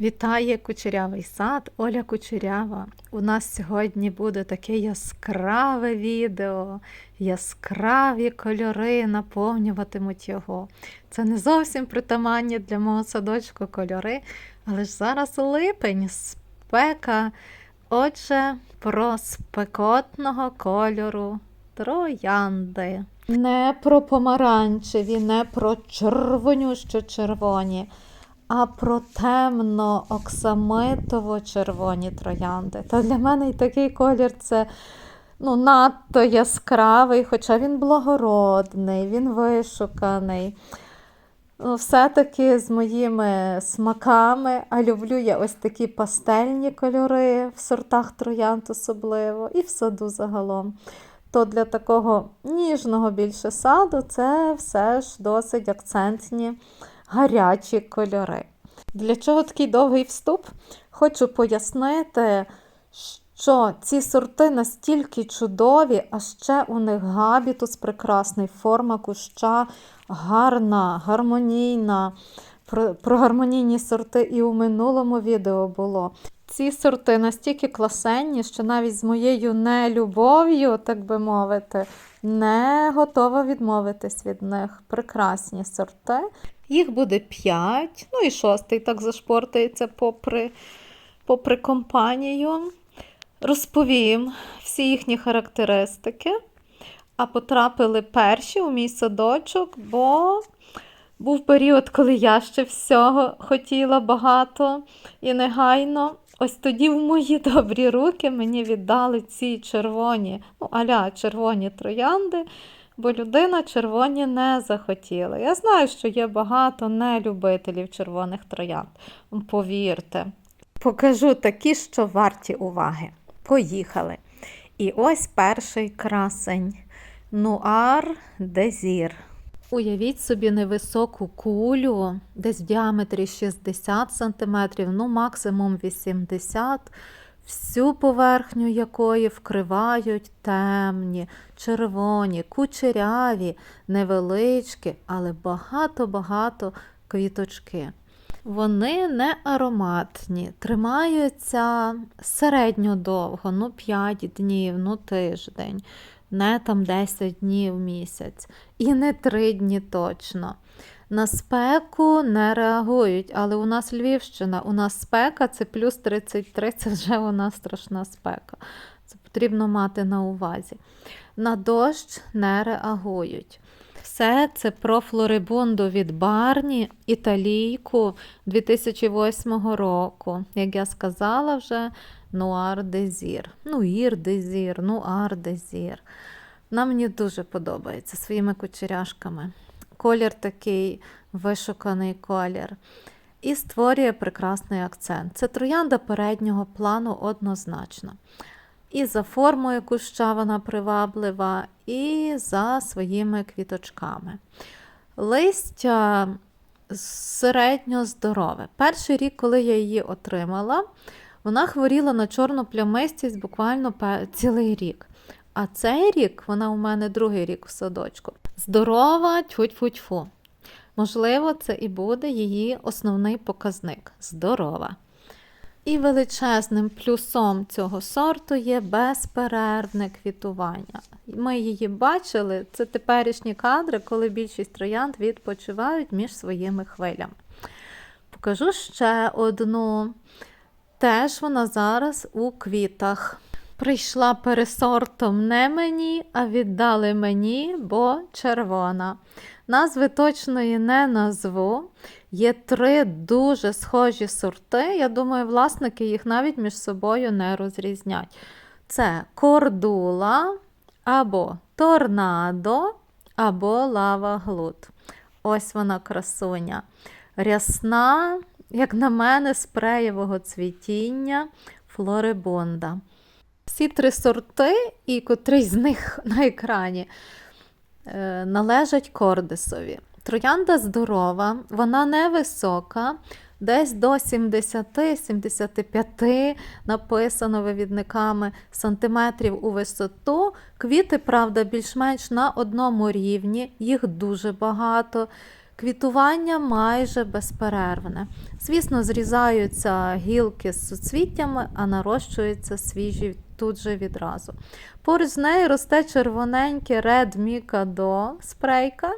Вітає кучерявий сад, Оля Кучерява. У нас сьогодні буде таке яскраве відео, яскраві кольори наповнюватимуть його. Це не зовсім притаманні для мого садочку кольори, але ж зараз липень, спека. Отже, про спекотного кольору троянди. Не про помаранчеві, не про червонющо червоні а про темно оксамитово червоні троянди. Та для мене і такий колір це ну, надто яскравий, хоча він благородний, він вишуканий. Ну, Все-таки з моїми смаками, а люблю я ось такі пастельні кольори в сортах троянд особливо, і в саду загалом. То для такого ніжного більше саду це все ж досить акцентні гарячі кольори. Для чого такий довгий вступ? Хочу пояснити, що ці сорти настільки чудові, а ще у них габітус прекрасний, форма куща гарна, гармонійна. Про, про гармонійні сорти і у минулому відео було. Ці сорти настільки класенні, що навіть з моєю нелюбов'ю, так би мовити, не готова відмовитись від них. Прекрасні сорти. Їх буде 5, ну і шостий так зашпортається попри, попри компанію. Розповім всі їхні характеристики. А потрапили перші у мій садочок, бо був період, коли я ще всього хотіла багато і негайно. Ось тоді в мої добрі руки мені віддали ці червоні, ну, аля червоні троянди, бо людина червоні не захотіла. Я знаю, що є багато нелюбителів червоних троянд. Повірте, покажу такі, що варті уваги. Поїхали. І ось перший красень. Нуар Дезір. Уявіть собі невисоку кулю, десь в діаметрі 60 см, ну максимум 80 всю поверхню якої вкривають темні, червоні, кучеряві, невеличкі, але багато-багато квіточки. Вони не ароматні, тримаються середньо довго, ну 5 днів, ну тиждень не там 10 днів місяць, і не 3 дні точно. На спеку не реагують, але у нас Львівщина, у нас спека це плюс 33, це вже у нас страшна спека. Це потрібно мати на увазі. На дощ не реагують. Все це про флорибунду від Барні, італійку 2008 року. Як я сказала вже, Нуар Дезір. Нуїр Дезір, Нуар Дезір. Вона мені дуже подобається своїми кучеряшками. Колір такий вишуканий колір. І створює прекрасний акцент. Це троянда переднього плану однозначно. І за формою куща вона приваблива, і за своїми квіточками. Листя середньо здорове. Перший рік, коли я її отримала, вона хворіла на чорну плямистість буквально цілий рік. А цей рік, вона у мене другий рік в садочку. Здорова, тьфу-тьфу-тьфу. Можливо, це і буде її основний показник здорова. І величезним плюсом цього сорту є безперервне квітування. Ми її бачили, це теперішні кадри, коли більшість троянд відпочивають між своїми хвилями. Покажу ще одну. Теж вона зараз у квітах. Прийшла пересортом не мені, а віддали мені, бо червона. Назви точної не назву. Є три дуже схожі сорти. Я думаю, власники їх навіть між собою не розрізнять. Це кордула, або торнадо, або лава глут. Ось вона красуня. Рясна, як на мене, спреєвого цвітіння флорибонда. Всі три сорти, і котрий з них на екрані, е, належать кордисові. Троянда здорова, вона невисока, десь до 70-75 написано вивідниками сантиметрів у висоту. Квіти, правда, більш-менш на одному рівні, їх дуже багато. Квітування майже безперервне. Звісно, зрізаються гілки з суцвіттями, а нарощуються свіжі тут же відразу. Поруч з нею росте червоненьке Red Mikado спрейка.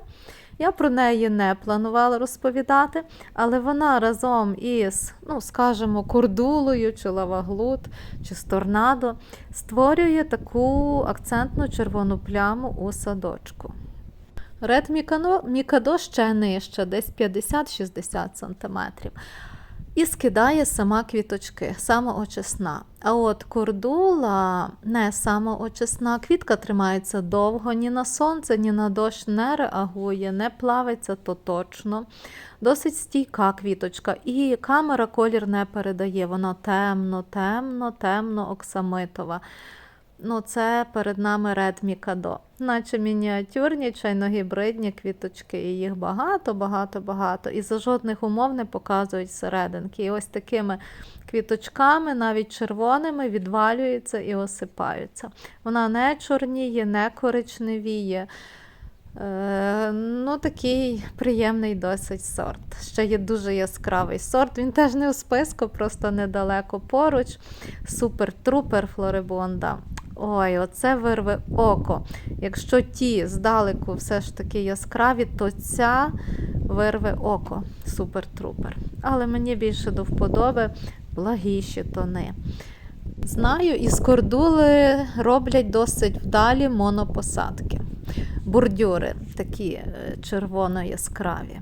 Я про неї не планувала розповідати, але вона разом із, ну, скажімо, кордулою, чи лаваглут, чи сторнадо створює таку акцентну червону пляму у садочку. Ред Мікадо ще нижче, десь 50-60 см. І скидає сама квіточки, самоочисна. А от кордула не самоочисна. Квітка тримається довго, ні на сонце, ні на дощ не реагує, не плавиться то точно. Досить стійка квіточка. І камера колір не передає. Вона темно, темно, темно, оксамитова. Ну, це перед нами Red Mikado. Наче мініатюрні чайногібридні квіточки, і їх багато, багато, багато. І за жодних умов не показують серединки. І ось такими квіточками, навіть червоними, відвалюються і осипаються. Вона не чорніє, не коричневіє. Е, ну, такий приємний досить сорт. Ще є дуже яскравий сорт. Він теж не у списку, просто недалеко поруч. Супер-трупер флорибонда. Ой, оце вирве око. Якщо ті здалеку все ж таки яскраві, то ця вирве око. Супер-трупер. Але мені більше до вподоби благіші тони. Знаю, із кордули роблять досить вдалі монопосадки. Бордюри такі е, червоно-яскраві.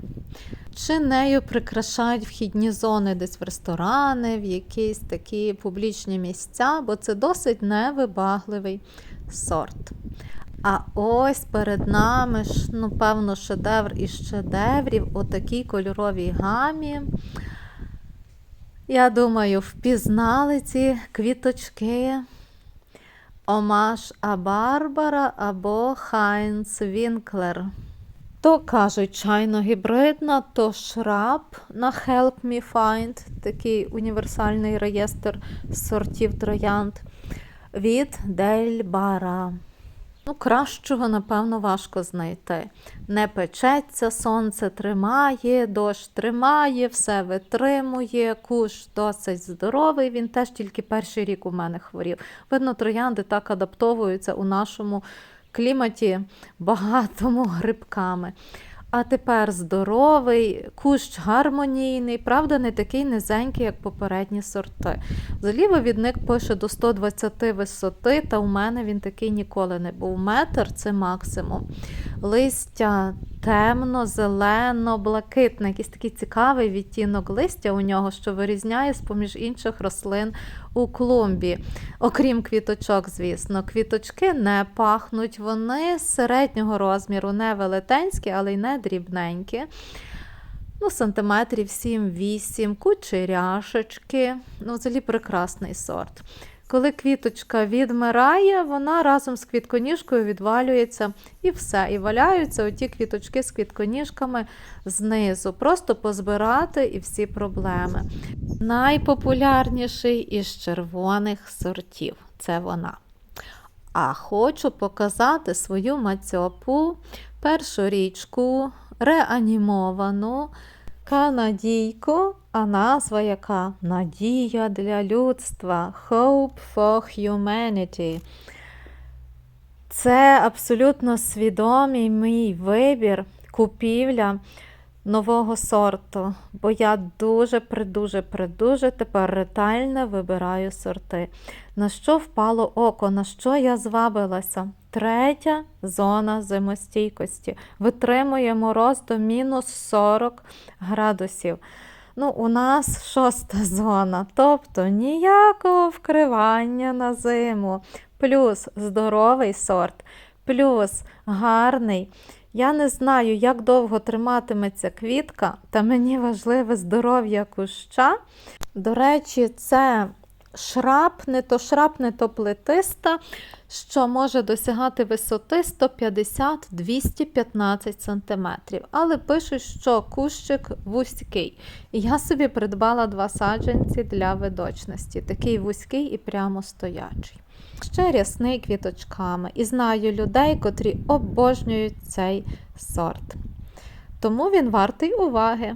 Чи нею прикрашають вхідні зони десь в ресторани, в якісь такі публічні місця, бо це досить невибагливий сорт. А ось перед нами, ж, ну, певно, шедевр із шедеврів у такій кольоровій гамі. Я думаю, впізнали ці квіточки. Омаш А Барбара або Хайнц Вінклер. То кажуть, чайно гібридна, то шраб на Help Me Find, такий універсальний реєстр сортів троянд від Дель Бара. Ну, кращого, напевно, важко знайти. Не печеться, сонце тримає, дощ тримає, все витримує, куш досить здоровий. Він теж тільки перший рік у мене хворів. Видно, троянди так адаптовуються у нашому кліматі багатому грибками. А тепер здоровий, кущ гармонійний, правда, не такий низенький, як попередні сорти. Взагалі вивідник пише до 120 висоти, та у мене він такий ніколи не був. Метр це максимум. Листя темно, зелено, блакитне, якийсь такий цікавий відтінок листя у нього, що вирізняє з-поміж інших рослин у клумбі. Окрім квіточок, звісно, квіточки не пахнуть, вони середнього розміру, не велетенські, але й не дрібненькі. Ну, Сантиметрів 7-8, кучеряшечки. Ну, взагалі прекрасний сорт. Коли квіточка відмирає, вона разом з квітконіжкою відвалюється і все. І валяються оті квіточки з квітконіжками знизу. Просто позбирати і всі проблеми. Найпопулярніший із червоних сортів це вона. А хочу показати свою мацьопу, першу річку, реанімовану канадійку, а назва яка Надія для людства. Hope for Humanity. Це абсолютно свідомий мій вибір, купівля нового сорту, бо я дуже придуже придуже тепер ретельно вибираю сорти. На що впало око, на що я звабилася? Третя зона зимостійкості. Витримує мороз до мінус 40 градусів. Ну, У нас шоста зона, тобто ніякого вкривання на зиму. Плюс здоровий сорт, плюс гарний. Я не знаю, як довго триматиметься квітка, та мені важливе здоров'я куща. До речі, це шраб, не то шраб, не то плетиста, що може досягати висоти 150-215 см. Але пишуть, що кущик вузький. І я собі придбала два саджанці для видочності. Такий вузький і прямо стоячий. Ще рясний квіточками. І знаю людей, котрі обожнюють цей сорт. тому він вартий уваги.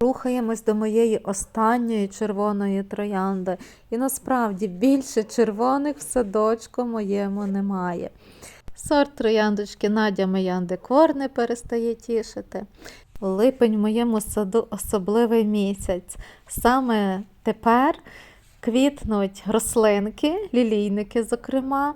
Рухаємось до моєї останньої червоної троянди. І насправді більше червоних в садочку моєму немає. Сорт трояндочки Надя Маян Декор не перестає тішити. Липень в моєму саду особливий місяць. Саме тепер квітнуть рослинки, лілійники, зокрема,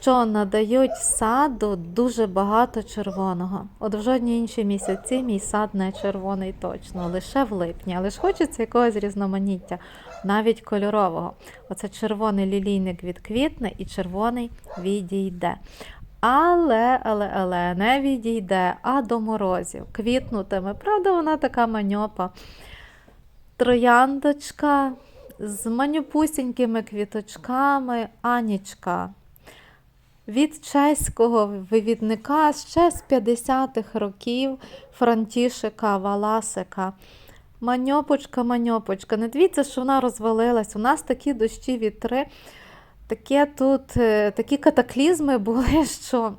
що надають саду дуже багато червоного. От в жодні інші місяці мій сад не червоний точно, лише в липні. Але ж хочеться якогось різноманіття, навіть кольорового. Оце червоний лілійник відквітне і червоний відійде. Але, але, але не відійде, а до морозів. Квітнутиме. Правда, вона така маньопа. Трояндочка з манюпусінькими квіточками, Анічка. Від чеського вивідника ще з 50-х років Франтішика Валасика. Маньопочка, маньопочка. Не дивіться, що вона розвалилась. У нас такі дощі вітри. Таке тут, е, такі катаклізми були, що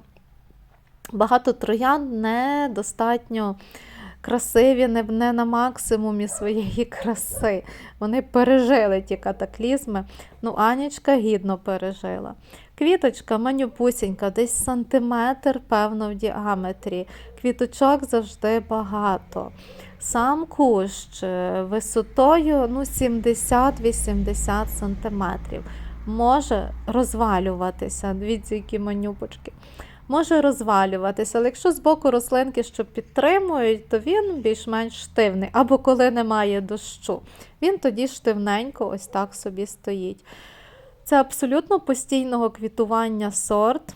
багато троян недостатньо красиві, не, не на максимумі своєї краси. Вони пережили ті катаклізми. Ну, Анічка гідно пережила. Квіточка манюпусінька, десь сантиметр, певно, в діаметрі. Квіточок завжди багато. Сам кущ е, висотою ну, 70-80 сантиметрів. Може розвалюватися. Дивіться, які манюпочки. Може розвалюватися, але якщо з боку рослинки, що підтримують, то він більш-менш штивний. Або коли немає дощу, він тоді штивненько ось так собі стоїть. Це абсолютно постійного квітування сорт.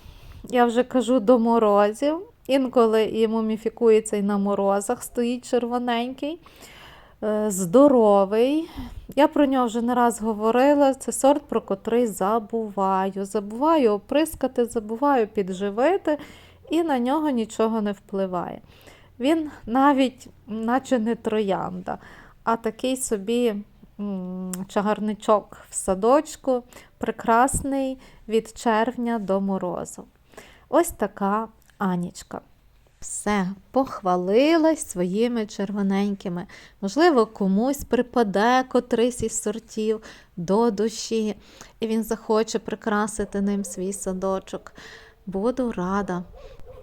Я вже кажу до морозів. Інколи і муміфікується і на морозах, стоїть червоненький, здоровий. Я про нього вже не раз говорила. Це сорт, про котрий забуваю. Забуваю оприскати, забуваю підживити, і на нього нічого не впливає. Він навіть, наче не троянда, а такий собі чагарничок в садочку, прекрасний від червня до морозу. Ось така Анічка. Все, похвалилась своїми червоненькими. Можливо, комусь припаде котрийсь із сортів до душі, і він захоче прикрасити ним свій садочок. Буду рада.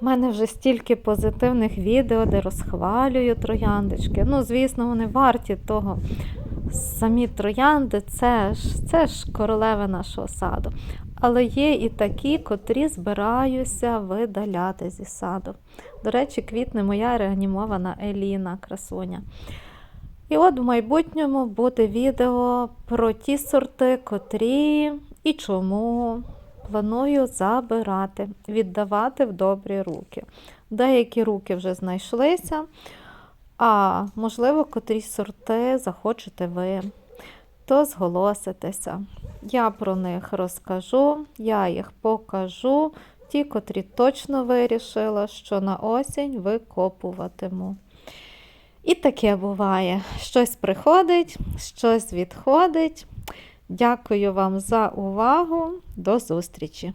У мене вже стільки позитивних відео, де розхвалюю трояндочки. Ну, звісно, вони варті того. Самі троянди це ж, це ж королева нашого саду. Але є і такі, котрі збираюся видаляти зі саду. До речі, квітне моя реанімована Еліна красуня. І от в майбутньому буде відео про ті сорти, котрі і чому планую забирати, віддавати в добрі руки. Деякі руки вже знайшлися, а можливо, котрі сорти захочете ви, то зголоситеся. Я про них розкажу, я їх покажу. Ті, котрі точно вирішила, що на осінь викопуватиму. І таке буває. Щось приходить, щось відходить. Дякую вам за увагу. До зустрічі!